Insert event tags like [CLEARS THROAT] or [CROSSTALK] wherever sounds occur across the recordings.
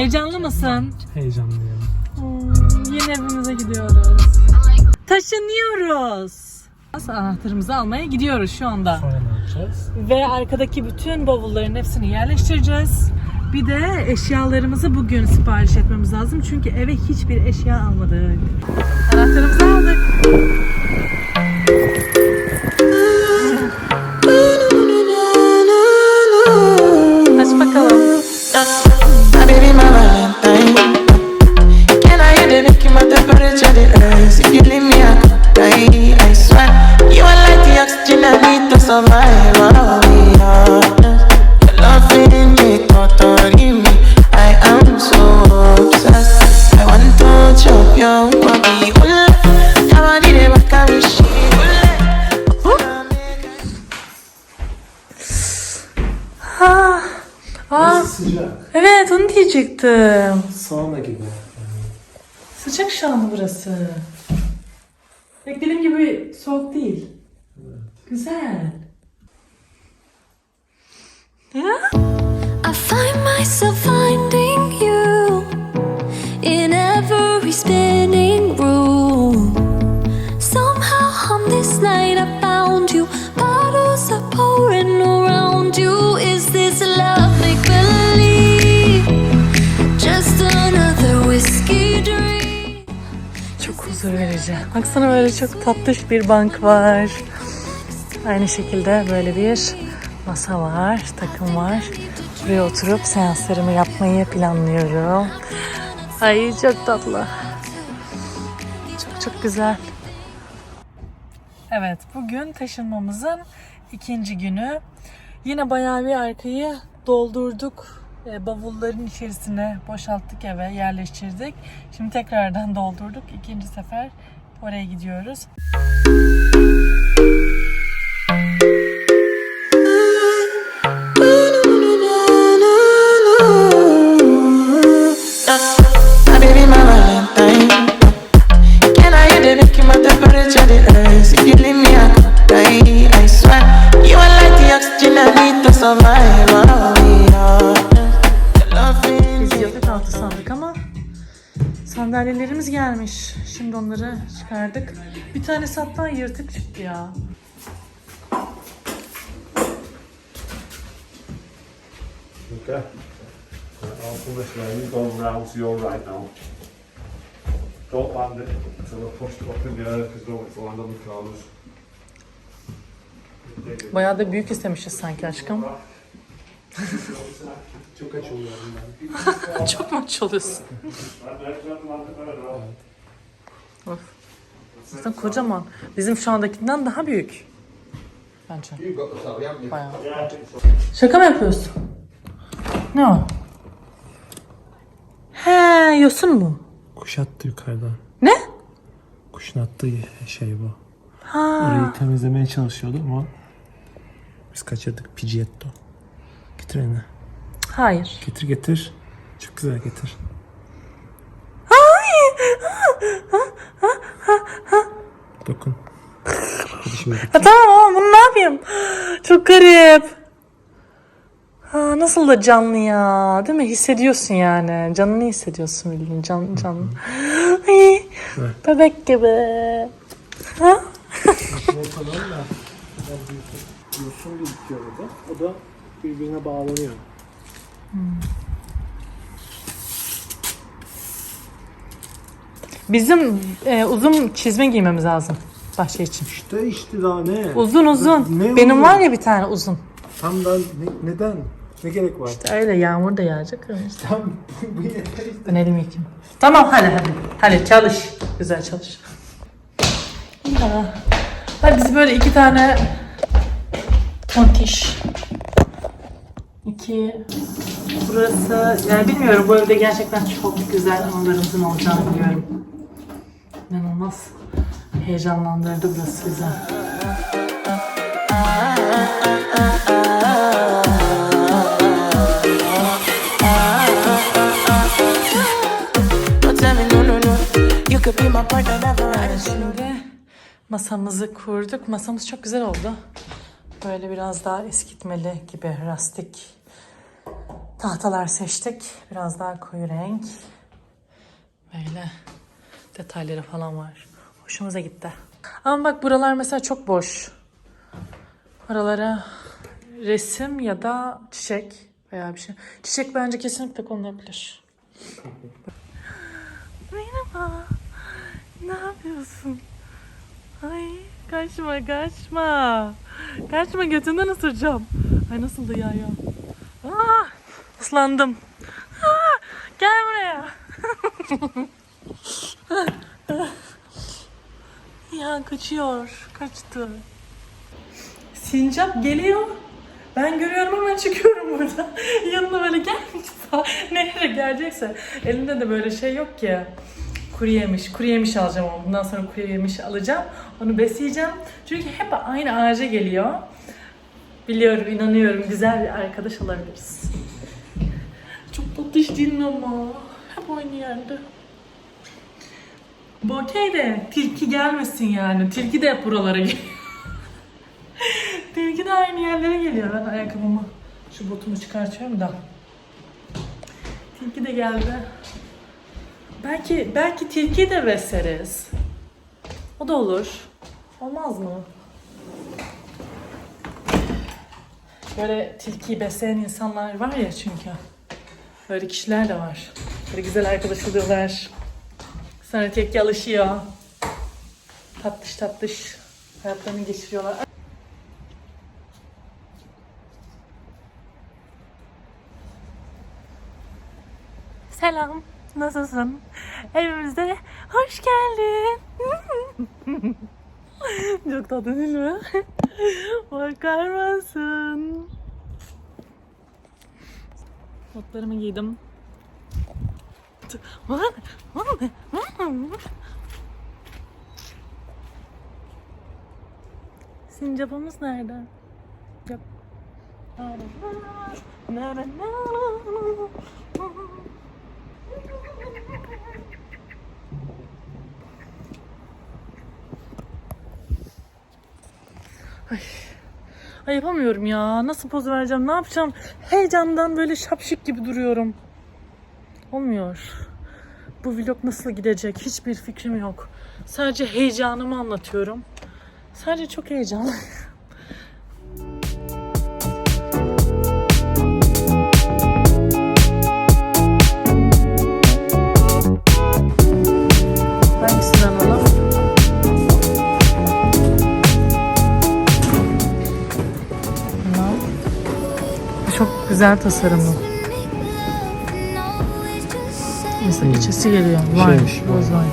Heyecanlı mısın? Heyecanlıyım. Hmm, yeni evimize gidiyoruz. Taşınıyoruz. Anahtarımızı almaya gidiyoruz şu anda. Sonra ne yapacağız? Ve arkadaki bütün bavulların hepsini yerleştireceğiz. Bir de eşyalarımızı bugün sipariş etmemiz lazım. Çünkü eve hiçbir eşya almadık. Anahtarımızı aldık. Sıcak şu an burası. Beklediğim gibi soğuk değil. Güzel. Ya? Baksana böyle çok tatlış bir bank var. Aynı şekilde böyle bir masa var, takım var. Buraya oturup seanslarımı yapmayı planlıyorum. Ay çok tatlı. Çok çok güzel. Evet, bugün taşınmamızın ikinci günü. Yine bayağı bir arkayı doldurduk. E, bavulların içerisine boşalttık eve, yerleştirdik. Şimdi tekrardan [LAUGHS] doldurduk. İkinci sefer oraya gidiyoruz. Sandalyelerimiz gelmiş. Şimdi onları çıkardık. Bir tanesi hatta yırtık çıktı ya. Okay. I'll pull this way. You go round to your right now. Don't land it until I push it up in the air because don't want it to land on the corners. Bayağı da büyük istemişiz sanki aşkım. [LAUGHS] Çok açılıyorum ben. Çok maç oluyorsun. Of. Zaten kocaman. Bizim şu andakinden daha büyük. Bence. Bayağı. Şaka mı yapıyorsun? Ne o? He, yosun mu? Kuş attı yukarıdan. Ne? Kuşun attığı şey bu. Ha. Orayı temizlemeye çalışıyordu ama biz kaçırdık. Pigietto. Getir elini. Hayır. Getir getir. Çok güzel getir. Dokun. Hadi şimdi git. Ha, tamam ama bunu ne yapayım? Çok garip. Ha, nasıl da canlı ya. Değil mi? Hissediyorsun yani. Canını hissediyorsun bildiğin. Can, can. Ay, bebek gibi. Ha? Yosun birikiyor burada. O da birbirine bağlanıyor. Bizim e, uzun çizme giymemiz lazım. Bahçe için. İşte işte daha ne? Uzun uzun. Ne Benim uzun? var ya bir tane uzun. Tam da ne- neden? Ne gerek var? Öyle yağmur da yağacak. Tam [LAUGHS] bu yeter işte. Ben elimi yıkayayım. Tamam hadi hadi. Hadi çalış. Güzel çalış. Ya. Hadi biz böyle iki tane tontiş. İki. Burası yani bilmiyorum bu evde gerçekten çok güzel anılarımızın olacağını biliyorum. İnanılmaz heyecanlandırdı burası bizi. Şimdi masamızı kurduk. Masamız çok güzel oldu. Böyle biraz daha eskitmeli gibi rustik tahtalar seçtik. Biraz daha koyu renk. Böyle detayları falan var. Hoşumuza gitti. Ama bak buralar mesela çok boş. Oralara resim ya da çiçek veya bir şey. Çiçek bence kesinlikle konulabilir. Merhaba. Ne yapıyorsun? Ay kaçma kaçma. Kaçma götünden ısıracağım. Ay nasıl da ya ya. Aa, ıslandım. Aa, gel buraya. [LAUGHS] ya kaçıyor. Kaçtı. Sincap geliyor. Ben görüyorum hemen çıkıyorum burada. [LAUGHS] Yanına böyle gelmiş. [LAUGHS] Nereye gelecekse. Elinde de böyle şey yok ki. Kuru yemiş. Kuru yemiş alacağım ama bundan sonra kuru yemiş alacağım. Onu besleyeceğim. Çünkü hep aynı ağaca geliyor. Biliyorum, inanıyorum. Güzel bir arkadaş olabiliriz. Çok tatlış değil mi ama? Hep aynı yerde. Bu okey de tilki gelmesin yani. Tilki de hep buralara geliyor. tilki de aynı yerlere geliyor. Ben ayakkabımı, şu botumu çıkartıyorum da. Tilki de geldi. Belki belki tilki de besleriz. O da olur. Olmaz mı? Böyle tilkiyi besleyen insanlar var ya çünkü. Böyle kişiler de var. Böyle güzel arkadaş oluyorlar. Sonra tilki alışıyor. Tatlış tatlış hayatlarını geçiriyorlar. Selam. Nasılsın? Evimize hoş geldin. [LAUGHS] Çok tatlı değil mi? Bakar mısın? Botlarımı giydim. Sincapımız nerede? Yok. Ay yapamıyorum ya. Nasıl poz vereceğim? Ne yapacağım? Heyecandan böyle şapşık gibi duruyorum. Olmuyor. Bu vlog nasıl gidecek? Hiçbir fikrim yok. Sadece heyecanımı anlatıyorum. Sadece çok heyecanlı. [LAUGHS] Hangisinden alalım? Tamam. Çok güzel tasarımlı. Mesela içisi geliyor. Var. Şeymiş, Roz var.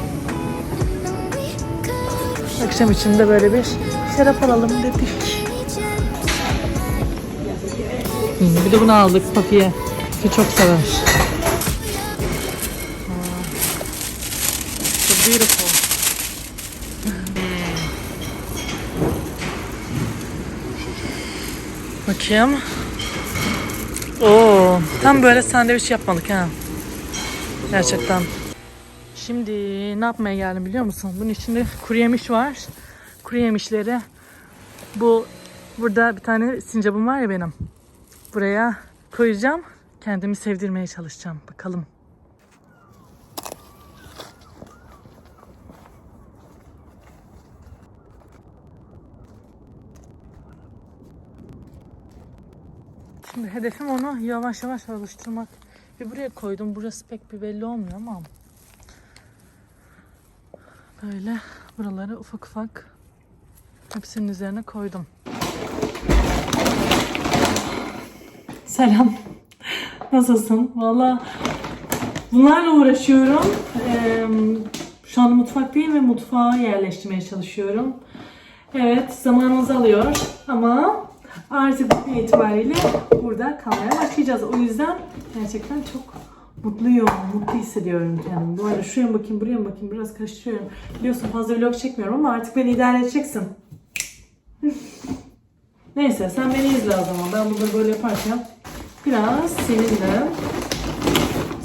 Akşam içinde böyle bir şarap alalım dedik. Hmm, Bir de bunu aldık Papi'ye. Ki çok sever. So beautiful. Bakayım. Oo, tam böyle sandviç yapmadık ha. Gerçekten. Şimdi ne yapmaya geldim biliyor musun? Bunun içinde kuru yemiş var. Kuru yemişleri bu burada bir tane sincapım var ya benim. Buraya koyacağım. Kendimi sevdirmeye çalışacağım. Bakalım. Şimdi hedefim onu yavaş yavaş alıştırmak. Bir buraya koydum. Burası pek bir belli olmuyor ama. Böyle buraları ufak ufak hepsinin üzerine koydum. Selam. Nasılsın? Valla bunlarla uğraşıyorum. Ee, şu anda mutfaktayım ve mutfağa yerleştirmeye çalışıyorum. Evet zamanımız alıyor ama artık bugün itibariyle burada kalmaya başlayacağız. O yüzden gerçekten çok mutluyum, mutlu hissediyorum kendimi. Bu arada şuraya bakayım, buraya bakayım biraz karıştırıyorum. Biliyorsun fazla vlog çekmiyorum ama artık beni idare edeceksin. Neyse sen beni izle o zaman. Ben burada böyle yaparken biraz seninle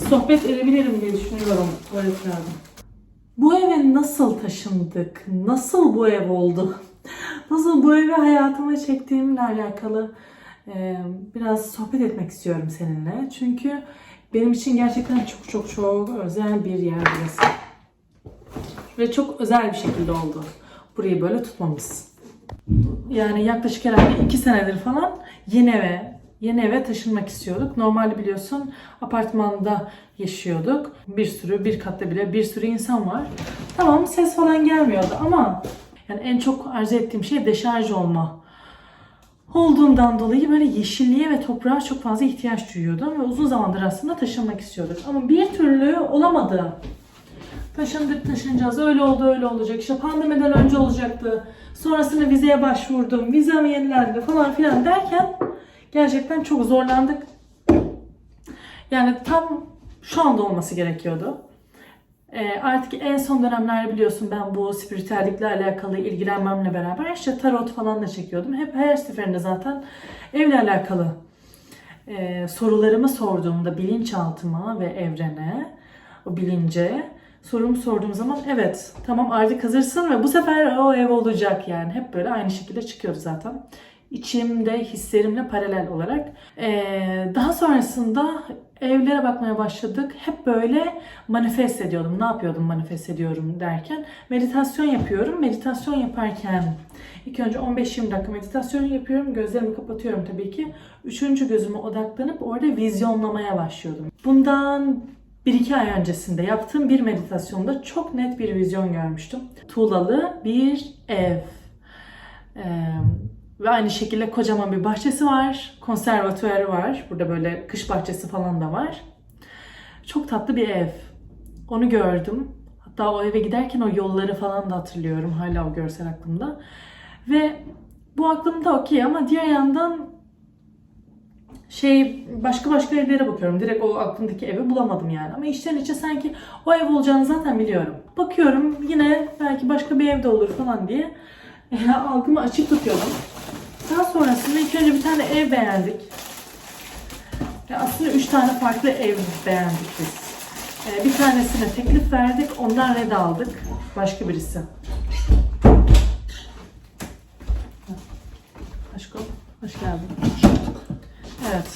sohbet edebilirim diye düşünüyorum tuvaletlerde. Bu eve nasıl taşındık? Nasıl bu ev oldu? Nasıl bu evi hayatıma çektiğimle alakalı Ee, biraz sohbet etmek istiyorum seninle. Çünkü benim için gerçekten çok çok çok özel bir yer burası. Ve çok özel bir şekilde oldu. Burayı böyle tutmamız. Yani yaklaşık herhalde iki senedir falan yeni eve, yeni eve taşınmak istiyorduk. Normalde biliyorsun apartmanda yaşıyorduk. Bir sürü, bir katta bile bir sürü insan var. Tamam ses falan gelmiyordu ama yani en çok arzu ettiğim şey deşarj olma olduğundan dolayı böyle yeşilliğe ve toprağa çok fazla ihtiyaç duyuyordum ve uzun zamandır aslında taşınmak istiyorduk. Ama bir türlü olamadı. Taşındık taşınacağız. Öyle oldu öyle olacak. İşte pandemiden önce olacaktı. Sonrasında vizeye başvurdum. Vizem yenilendi falan filan derken gerçekten çok zorlandık. Yani tam şu anda olması gerekiyordu. Ee, artık en son dönemlerde biliyorsun ben bu spiritüellikle alakalı ilgilenmemle beraber işte tarot falan da çekiyordum. Hep her seferinde zaten evle alakalı e, sorularımı sorduğumda bilinçaltıma ve evrene, o bilince sorumu sorduğum zaman evet tamam artık hazırsın ve bu sefer o ev olacak yani. Hep böyle aynı şekilde çıkıyordu zaten. İçimde hislerimle paralel olarak. Ee, daha sonrasında evlere bakmaya başladık. Hep böyle manifest ediyordum. Ne yapıyordum manifest ediyorum derken. Meditasyon yapıyorum. Meditasyon yaparken ilk önce 15-20 dakika meditasyon yapıyorum. Gözlerimi kapatıyorum tabii ki. Üçüncü gözüme odaklanıp orada vizyonlamaya başlıyordum. Bundan bir iki ay öncesinde yaptığım bir meditasyonda çok net bir vizyon görmüştüm. Tuğlalı bir ev. Ee, ve aynı şekilde kocaman bir bahçesi var. Konservatuarı var. Burada böyle kış bahçesi falan da var. Çok tatlı bir ev. Onu gördüm. Hatta o eve giderken o yolları falan da hatırlıyorum. Hala o görsel aklımda. Ve bu aklımda okey ama diğer yandan şey başka başka evlere bakıyorum. Direkt o aklımdaki evi bulamadım yani. Ama içten içe sanki o ev olacağını zaten biliyorum. Bakıyorum yine belki başka bir evde olur falan diye e, algımı açık tutuyordum. Daha sonrasında ilk önce bir tane ev beğendik. Ya aslında üç tane farklı ev beğendik biz. E, bir tanesine teklif verdik, ondan red aldık. Başka birisi. Aşkım, hoş geldin. Evet.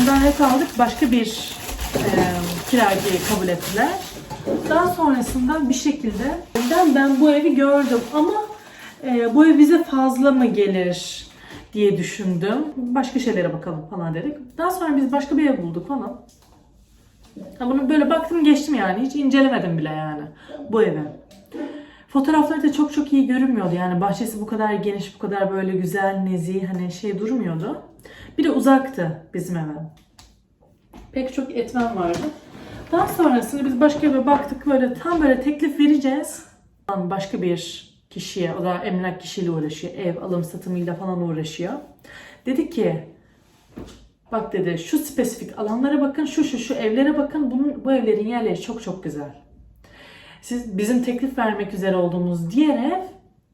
Ondan red aldık. Başka bir e, kiracıyı kabul ettiler. Daha sonrasında bir şekilde ben bu evi gördüm ama e, bu ev bize fazla mı gelir diye düşündüm. Başka şeylere bakalım falan dedik. Daha sonra biz başka bir ev bulduk falan. Ha bunu böyle baktım geçtim yani. Hiç incelemedim bile yani bu evi. Fotoğrafları da çok çok iyi görünmüyordu. Yani bahçesi bu kadar geniş, bu kadar böyle güzel, nezih, hani şey durmuyordu. Bir de uzaktı bizim eve. Pek çok etmen vardı. Daha sonrasında biz başka eve baktık böyle tam böyle teklif vereceğiz. Başka bir kişiye, o da emlak kişiyle uğraşıyor. Ev alım satımıyla falan uğraşıyor. Dedi ki bak dedi şu spesifik alanlara bakın, şu şu şu evlere bakın. Bunun, bu evlerin yerleri çok çok güzel. Siz bizim teklif vermek üzere olduğumuz diğer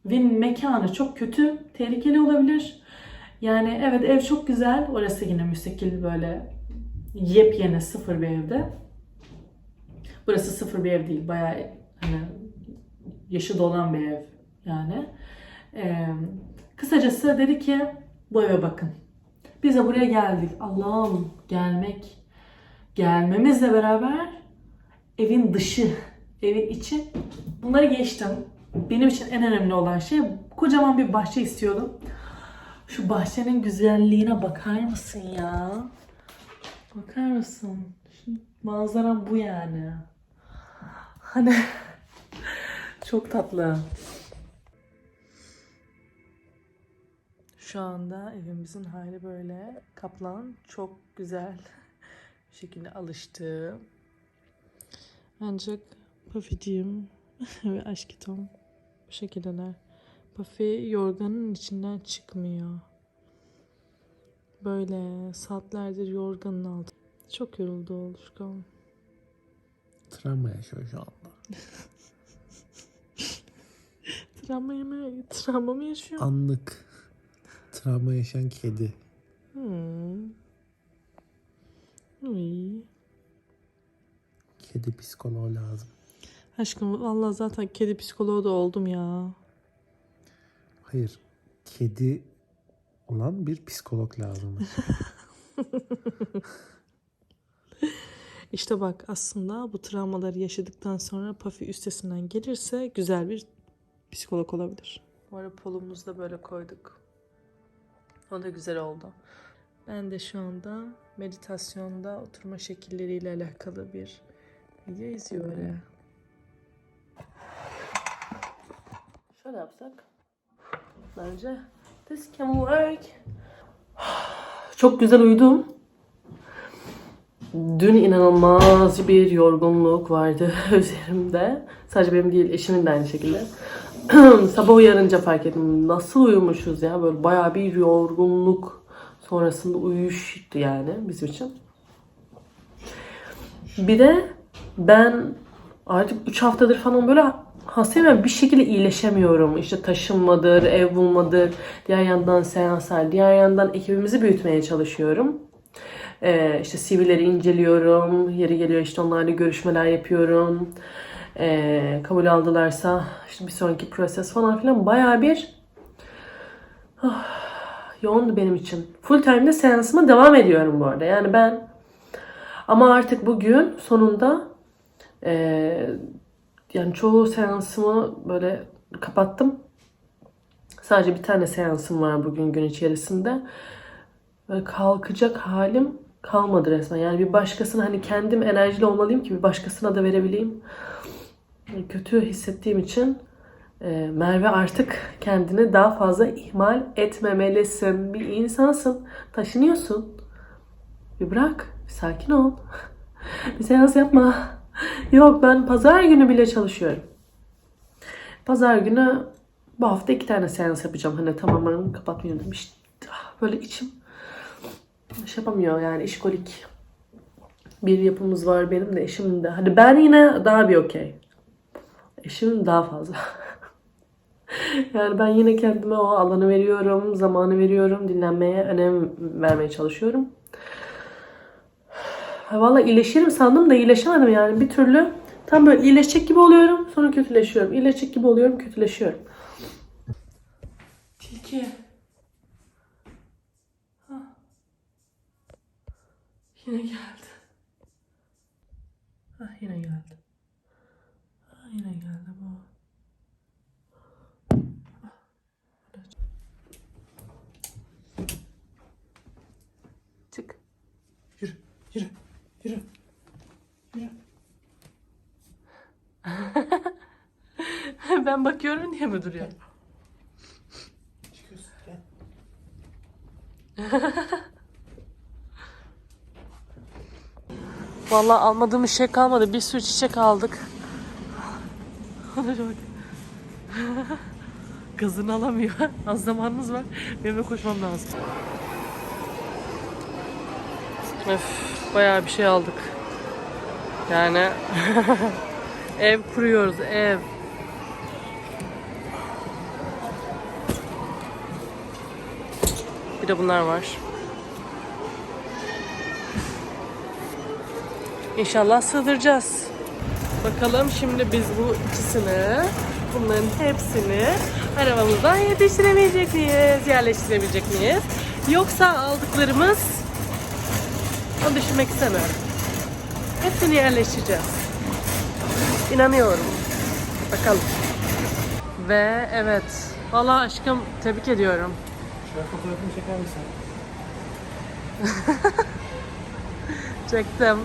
evin mekanı çok kötü, tehlikeli olabilir. Yani evet ev çok güzel. Orası yine müstakil böyle yepyeni sıfır bir evde. Burası sıfır bir ev değil. Bayağı hani yaşı dolan bir ev yani. Ee, kısacası dedi ki bu eve bakın. Biz de buraya geldik. Allah'ım gelmek gelmemizle beraber evin dışı, evin içi bunları geçtim. Benim için en önemli olan şey kocaman bir bahçe istiyordum. Şu bahçenin güzelliğine bakar mısın ya? Bakar mısın? Şu manzara bu yani. Hani [LAUGHS] çok tatlı. Şu anda evimizin hali böyle. Kaplan çok güzel [LAUGHS] bir şekilde alıştı. Ancak Puffy'ciğim [LAUGHS] ve Aşkitom bu şekildeler. Puffy yorganın içinden çıkmıyor. Böyle saatlerdir yorganın altı. Çok yoruldu oluşkan. Travma yaşıyor şu anda. [LAUGHS] Travma mı, travma mı yaşıyor? Anlık travma yaşayan kedi. Hmm. Uy. Kedi psikoloğu lazım. Aşkım valla zaten kedi psikoloğu da oldum ya. Hayır. Kedi olan bir psikolog lazımmış. [LAUGHS] İşte bak aslında bu travmaları yaşadıktan sonra Puffy üstesinden gelirse güzel bir psikolog olabilir. Bu arada polumuzu da böyle koyduk. O da güzel oldu. Ben de şu anda meditasyonda oturma şekilleriyle alakalı bir video izliyor öyle. Şöyle yapsak. Bence this can work. Çok güzel uyudum. Dün inanılmaz bir yorgunluk vardı [LAUGHS] üzerimde. Sadece benim değil, eşimin de aynı şekilde. [CLEARS THROAT] Sabah uyanınca fark ettim. Nasıl uyumuşuz ya? Böyle bayağı bir yorgunluk sonrasında uyuştu yani bizim için. Bir de ben artık 3 haftadır falan böyle hastayım ve bir şekilde iyileşemiyorum. İşte taşınmadır, ev bulmadır, diğer yandan seanslar, diğer yandan ekibimizi büyütmeye çalışıyorum. Ee, işte CV'leri inceliyorum. Yeri geliyor işte onlarla görüşmeler yapıyorum. Ee, kabul aldılarsa işte bir sonraki proses falan filan bayağı bir ah, yoğundu benim için. Full time'de seansıma devam ediyorum bu arada. Yani ben ama artık bugün sonunda ee, yani çoğu seansımı böyle kapattım. Sadece bir tane seansım var bugün gün içerisinde. Böyle kalkacak halim kalmadı resmen. Yani bir başkasına hani kendim enerjili olmalıyım ki bir başkasına da verebileyim. Kötü hissettiğim için e, Merve artık kendini daha fazla ihmal etmemelisin. Bir insansın. Taşınıyorsun. Bir bırak. Bir sakin ol. [LAUGHS] bir seans yapma. Yok ben pazar günü bile çalışıyorum. Pazar günü bu hafta iki tane seans yapacağım. Hani tamamen kapatmıyorum. İşte, ah, böyle içim şey yapamıyor yani işkolik. Bir yapımız var benim de eşimin de. Hadi ben yine daha bir okey. Eşimin daha fazla. [LAUGHS] yani ben yine kendime o alanı veriyorum, zamanı veriyorum, dinlenmeye önem vermeye çalışıyorum. [SIGHS] Valla iyileşirim sandım da iyileşemedim yani bir türlü. Tam böyle iyileşecek gibi oluyorum, sonra kötüleşiyorum. İyileşecek gibi oluyorum, kötüleşiyorum. Tilki. Yine geldi. Ah yine geldi. Ah yine geldi bu. Çık. Yürü, yürü, yürü, [LAUGHS] ben bakıyorum diye mi duruyor? Çıkıyorsun gel. [LAUGHS] Vallahi almadığımız şey kalmadı. Bir sürü çiçek aldık. [LAUGHS] Gazını alamıyor. Az zamanımız var. Benim de koşmam lazım. Öf, bayağı bir şey aldık. Yani [LAUGHS] ev kuruyoruz, ev. Bir de bunlar var. İnşallah sığdıracağız. Bakalım şimdi biz bu ikisini, bunların hepsini arabamızdan yetiştirebilecek miyiz? Yerleştirebilecek miyiz? Yoksa aldıklarımız onu düşünmek istemiyorum. Hepsini yerleştireceğiz. İnanıyorum. Bakalım. Ve evet. Vallahi aşkım tebrik ediyorum. Şöyle fotoğrafını çeker misin? [LAUGHS] Çektim.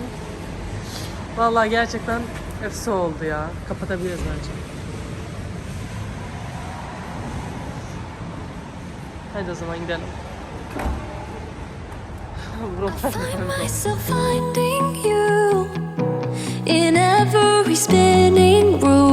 Vallahi gerçekten efsi oldu ya. Kapatabiliriz bence. Hadi o zaman gidelim. I find myself finding you in every spinning room.